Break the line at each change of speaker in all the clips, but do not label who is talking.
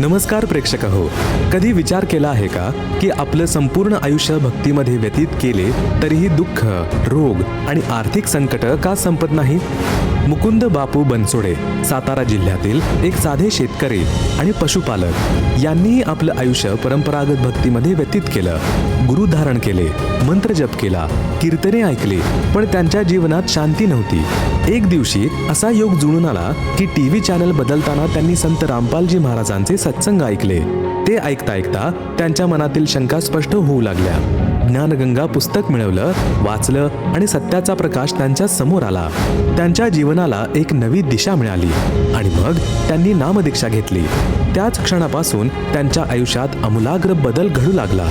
नमस्कार प्रेक्षक हो कधी विचार केला आहे का की आपलं संपूर्ण आयुष्य भक्तीमध्ये व्यतीत केले तरीही दुःख रोग आणि आर्थिक संकट का संपत नाही मुकुंद बापू बनसोडे सातारा जिल्ह्यातील एक साधे शेतकरी आणि पशुपालक. यांनीही आपलं आयुष्य परंपरागत भक्तीमध्ये व्यतीत केलं. गुरुधारण केले मंत्र जप केला कीर्तने ऐकली पण त्यांच्या जीवनात शांती नव्हती. एक दिवशी असा योग जुळून आला की टी व्ही चॅनल बदलताना त्यांनी संत रामपालजी महाराजांचे सत्संग ऐकले. ते ऐकता ऐकता त्यांच्या मनातील शंका स्पष्ट होऊ लागल्या. ज्ञानगंगा पुस्तक मिळवलं वाचलं आणि सत्याचा प्रकाश त्यांच्यासमोर आला. त्यांच्या जीवनाला एक नवी दिशा मिळाली. आणि मग त्यांनी नामदीक्षा घेतली. त्याच क्षणापासून त्यांच्या आयुष्यात आमूलाग्र बदल घडू लागला.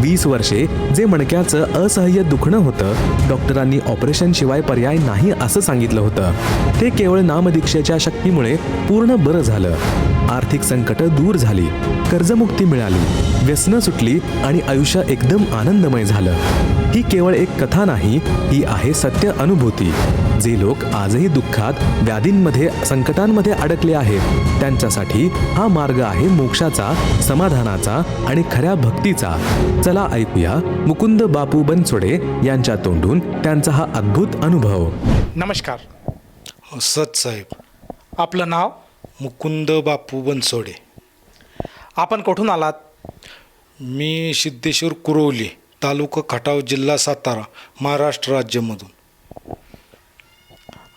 वीस वर्षे जे मणक्याचं असह्य दुखणं होतं डॉक्टरांनी ऑपरेशन शिवाय पर्याय नाही असं सांगितलं होतं. ते केवळ नामदीक्षेच्या शक्तीमुळे पूर्ण बरं झालं. आर्थिक संकट दूर झाली. कर्जमुक्ती मिळाली. व्यसनं सुटली आणि आयुष्य एकदम आनंदमय झालं. ही केवळ एक कथा नाही ही आहे सत्य अनुभूती. जे लोक आजही दुःखात व्याधींमध्ये संकटांमध्ये अडकले आहेत. त्यांच्यासाठी हा मार्ग आहे मोक्षाचा समाधानाचा आणि खऱ्या भक्तीचा. चला ऐकूया मुकुंद बापू बनसोडे यांच्या तोंडून त्यांचा हा अद्भुत अनुभव.
नमस्कार.
सत साहेब.
आपलं नाव?
मुकुंद बापू बनसोडे.
आपण कुठून आलात?
मी सिद्धेश्वर कुरवली तालुका खटाव जिल्हा सातारा महाराष्ट्र राज्यामधून.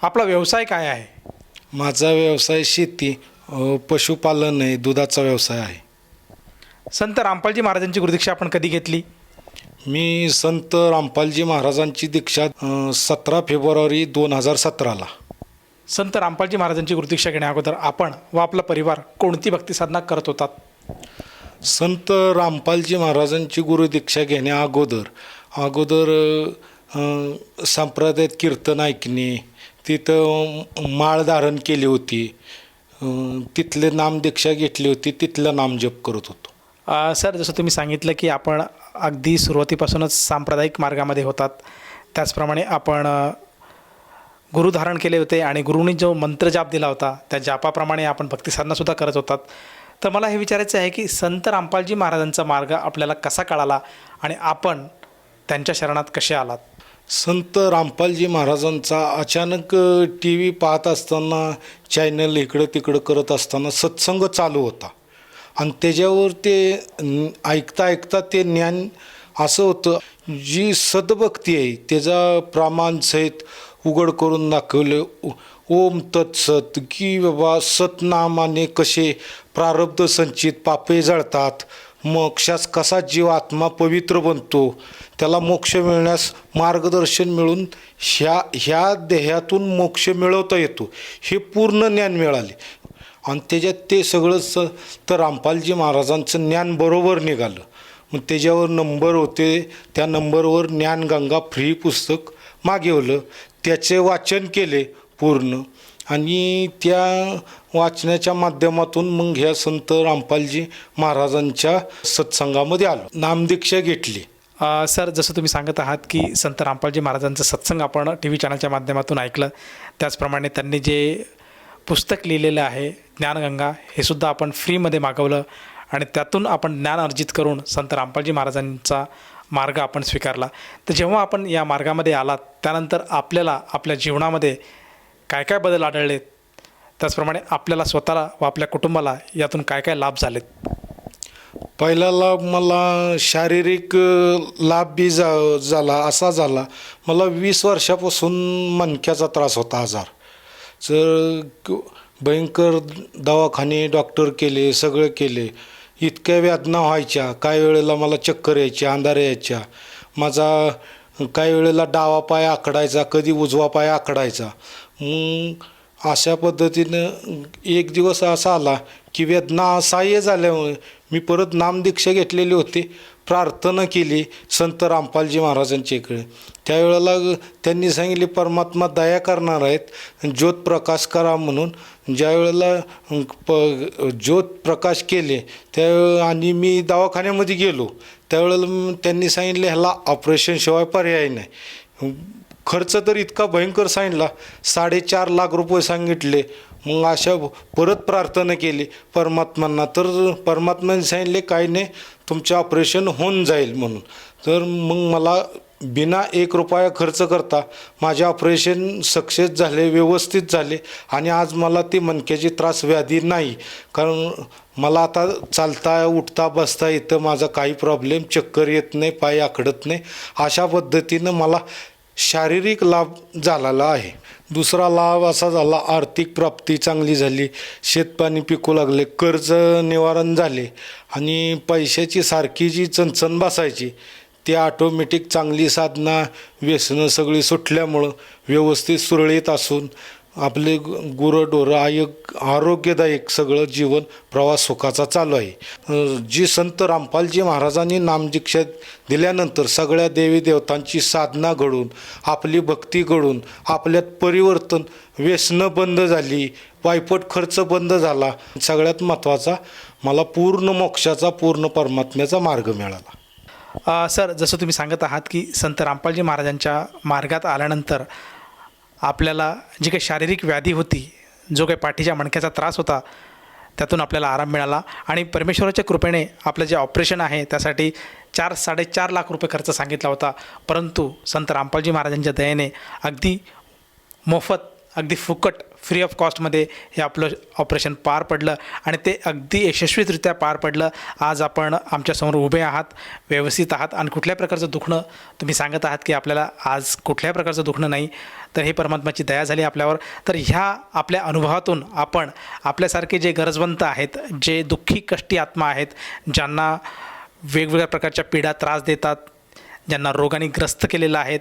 आपला व्यवसाय काय आहे?
माझा व्यवसाय शेती पशुपालन आहे दुधाचा व्यवसाय आहे.
संत रामपालजी महाराजांची गुरुदीक्षा आपण कधी घेतली?
मी संत रामपालजी महाराजांची दीक्षा सतरा फेब्रुवारी दोन हजार सतराला.
संत रामपालजी महाराजांची गुरुदीक्षा घेण्या अगोदर आपण व आपला परिवार कोणती भक्ती साधना करत होतात?
संत रामपालजी महाराजांची गुरुदीक्षा घेण्या अगोदर अगोदर संप्रदायात कीर्तन ऐकणे तिथं माळ धारण केली होती तिथले नामदीक्षा घेतली होती तिथलं नामजप करत होतो.
अ, सर जसं तुम्ही सांगितलं की आपण अगदी सुरुवातीपासूनच सांप्रदायिक मार्गामध्ये होतात त्याचप्रमाणे आपण गुरु धारण केले होते आणि गुरुनी जो मंत्र जाप दिला होता त्या जापाप्रमाणे आपण भक्तिसाधनासुद्धा करत होतात. तर मला हे विचारायचं आहे की संत रामपालजी महाराजांचा मार्ग आपल्याला कसा कळाला आणि आपण त्यांच्या शरणात कसे आलात?
संत रामपालजी महाराजांचा अचानक टी व्ही पाहत असताना चॅनल इकडं तिकडं करत असताना सत्संग चालू होता. आणि त्याच्यावर ते ऐकता ऐकता ते ज्ञान असं होतं जी सद्भक्ती आहे त्याचा प्रमाणसहित उघड करून दाखवले. ओम तत्सत की बाबा सतनामाने कसे प्रारब्ध संचित पापे जळतात. मोक्षास कसा जीव आत्मा पवित्र बनतो. त्याला मोक्ष मिळण्यास मार्गदर्शन मिळून ह्या ह्या देहातून मोक्ष मिळवता येतो. हे पूर्ण ज्ञान मिळाले. आणि त्याच्यात ते सगळं स तर रामपालजी महाराजांचं ज्ञान बरोबर निघालं. मग त्याच्यावर नंबर होते. त्या नंबरवर ज्ञानगंगा फ्री पुस्तक मागवलं त्याचे वाचन केले पूर्ण. आणि त्या वाचनाच्या माध्यमातून मग ह्या संत रामपालजी महाराजांच्या सत्संगामध्ये आलो. नामदीक्षा घेतली.
सर जसं तुम्ही सांगत आहात की संत रामपालजी महाराजांचं सत्संग आपण टी व्ही चॅनलच्या माध्यमातून ऐकलं. त्याचप्रमाणे त्यांनी जे पुस्तक लिहिलेलं आहे ज्ञानगंगा हे सुद्धा आपण फ्रीमध्ये मागवलं. आणि त्यातून आपण ज्ञान अर्जित करून संत रामपालजी महाराजांचा मार्ग आपण स्वीकारला. तर जेव्हा आपण या मार्गामध्ये आलात त्यानंतर आपल्याला आपल्या जीवनामध्ये काय काय बदल आढळले त्याचप्रमाणे आपल्याला स्वतःला व आपल्या कुटुंबाला यातून काय काय लाभ झालेत?
पहिल्याला मला शारीरिक लाभ बी जा झाला असा झाला. मला वीस वर्षापासून मणक्याचा त्रास होता आजार. तर भयंकर दवाखाने डॉक्टर केले सगळे केले. इतक्या वेदना व्हायच्या काही वेळेला मला चक्कर यायच्या अंधार यायच्या. माझा काही वेळेला डावा पाय आखडायचा कधी उजवा पाय आखडायचा. मग अशा पद्धतीनं एक दिवस असा आला की वेदना असह्य झाल्यामुळे मी परत नामदीक्षा घेतलेली होती प्रार्थना केली संत रामपालजी महाराजांच्या इकडे. त्यावेळेला त्यांनी सांगितले परमात्मा दया करणार आहेत ज्योत प्रकाश करा म्हणून. ज्या वेळेला प ज्योत प्रकाश केले त्यावेळे आणि मी दवाखान्यामध्ये गेलो त्यावेळेला त्यांनी सांगितले ह्याला ऑपरेशनशिवाय पर्याय नाही. खर्च तर इतका भयंकर सांगितला साडेचार लाख रुपये सांगितले. मग अशा परत प्रार्थना केली परमात्म्यांना तर परमात्म्यांनी सांगितले काही नाही तुमचे ऑपरेशन होऊन जाईल म्हणून. तर मग मला बिना एक रुपया खर्च करता माझे ऑपरेशन सक्सेस झाले व्यवस्थित झाले आणि आज मला ती मनक्याची त्रास व्याधी नाही. कारण मला आता चालता उठता बसता येतं माझा काही प्रॉब्लेम चक्कर येत नाही पाय आखडत नाही. अशा पद्धतीनं मला शारीरिक लाभ झालेला आहे. दुसरा लाभ असा झाला आर्थिक प्राप्ती चांगली झाली शेतपाणी पिकू लागले कर्ज निवारण झाले आणि पैशाची सारखी जी चणचण बसायची ती ऑटोमॅटिक चांगली साधना व्यसनं सगळी सुटल्यामुळं व्यवस्थित सुरळीत असून आपले गुरंढोरं आयोग आरोग्यदायक सगळं जीवन प्रवास सुखाचा चालू आहे. जी संत रामपालजी महाराजांनी नामदीक्षा दिल्यानंतर सगळ्या देवी देवतांची साधना घडून आपली भक्ती घडून आपल्यात परिवर्तन व्यसनं बंद झाली वायपट खर्च बंद झाला सगळ्यात महत्त्वाचा मला पूर्ण मोक्षाचा पूर्ण परमात्म्याचा मार्ग मिळाला.
सर जसं तुम्ही सांगत आहात की संत रामपालजी महाराजांच्या मार्गात आल्यानंतर आपल्याला जी काही शारीरिक व्याधी होती जो काही पाठीच्या मणक्याचा त्रास होता त्यातून आपल्याला आराम मिळाला. आणि परमेश्वराच्या कृपेने आपलं जे ऑपरेशन आहे त्यासाठी चार साडेचार लाख रुपये खर्च सांगितला होता. परंतु संत रामपालजी महाराजांच्या दयेने अगदी मोफत अगदी फुकट फ्री ऑफ कॉस्टमध्ये हे आपलं ऑपरेशन पार पडलं आणि ते अगदी यशस्वीरित्या पार पडलं. आज आपण आमच्यासमोर उभे आहात व्यवस्थित आहात आणि कुठल्या प्रकारचं दुखणं तुम्ही सांगत आहात की आपल्याला आज कुठल्याही प्रकारचं दुखणं नाही तर हे परमात्माची दया झाली आपल्यावर. तर ह्या आपल्या अनुभवातून आपण आपल्यासारखे जे गरजवंत आहेत जे दुःखी कष्टी आत्मा आहेत ज्यांना वेगवेगळ्या प्रकारच्या पीडा त्रास देतात ज्यांना रोगाने ग्रस्त केलेलं आहेत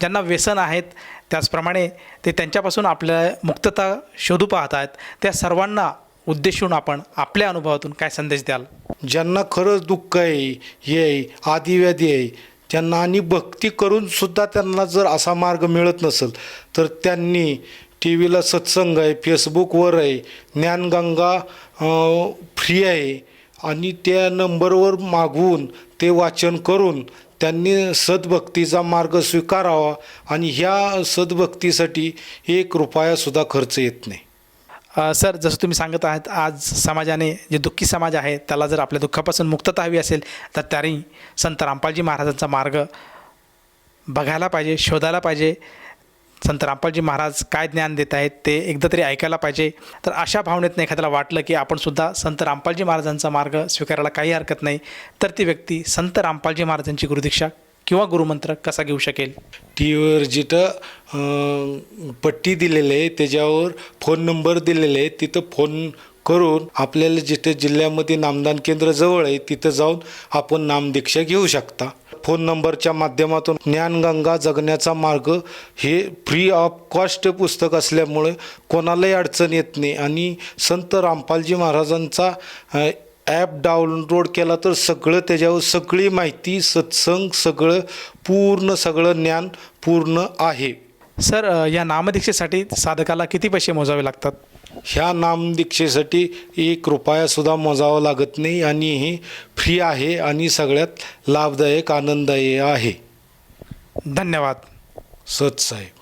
ज्यांना व्यसन आहेत त्याचप्रमाणे ते त्यांच्यापासून आपल्या मुक्तता शोधू पाहत आहेत त्या सर्वांना उद्देशून आपण आपल्या अनुभवातून काय संदेश द्याल?
ज्यांना खरंच दुःख आहे हे आहे आदिव्याधी आहे त्यांना आणि भक्ती करून सुद्धा त्यांना जर असा मार्ग मिळत नसेल तर त्यांनी टी व्हीला सत्संग आहे फेसबुकवर आहे ज्ञानगंगा फ्री आहे आणि त्या नंबरवर मागवून ते वाचन करून त्यांनी सद्भक्तीचा मार्ग स्वीकारावा आणि ह्या सद्भक्तीसाठी एक रुपयासुद्धा खर्च येत नाही.
सर जसं तुम्ही सांगत आहात आज समाजाने जे दुःखी समाज आहे त्याला जर आपल्या दुःखापासून मुक्तता हवी असेल तर त्याने संत रामपालजी महाराजांचा मार्ग बघायला पाहिजे शोधायला पाहिजे. संत रामपालजी महाराज काय ज्ञान देत आहेत ते एकदा तरी ऐकायला पाहिजे. तर अशा भावनेतनं एखाद्याला वाटलं की आपण सुद्धा संत रामपालजी महाराजांचा मार्ग स्वीकारायला काही हरकत नाही तर ती व्यक्ती संत रामपालजी महाराजांची गुरुदीक्षा किंवा गुरुमंत्र कसा घेऊ शकेल?
टी व्हीवर जिथं पट्टी दिलेली आहे त्याच्यावर फोन नंबर दिलेले आहे तिथं फोन करून आपल्याला जिथे जिल्ह्यामध्ये नामदान केंद्र जवळ आहे तिथं जाऊन आपण नामदीक्षा घेऊ शकता. फोन नंबरच्या माध्यमातून ज्ञानगंगा जगण्याचा मार्ग हे फ्री ऑफ कॉस्ट पुस्तक असल्यामुळे कोणालाही अडचण येत नाही. आणि संत रामपालजी महाराजांचा ॲप डाउनलोड केला तर सगळं त्याच्यावर सगळी माहिती सत्संग सगळं पूर्ण सगळं ज्ञान पूर्ण आहे.
सर या नामदीक्षेसाठी साधकाला किती पैसे मोजावे लागतात?
ह्या नामदीक्षेसाठी एक रुपयासुद्धा मोजावा लागत नाही आणि ही फ्री आहे आणि सगळ्यात लाभदायक आनंददायी आहे.
धन्यवाद.
सत साहेब.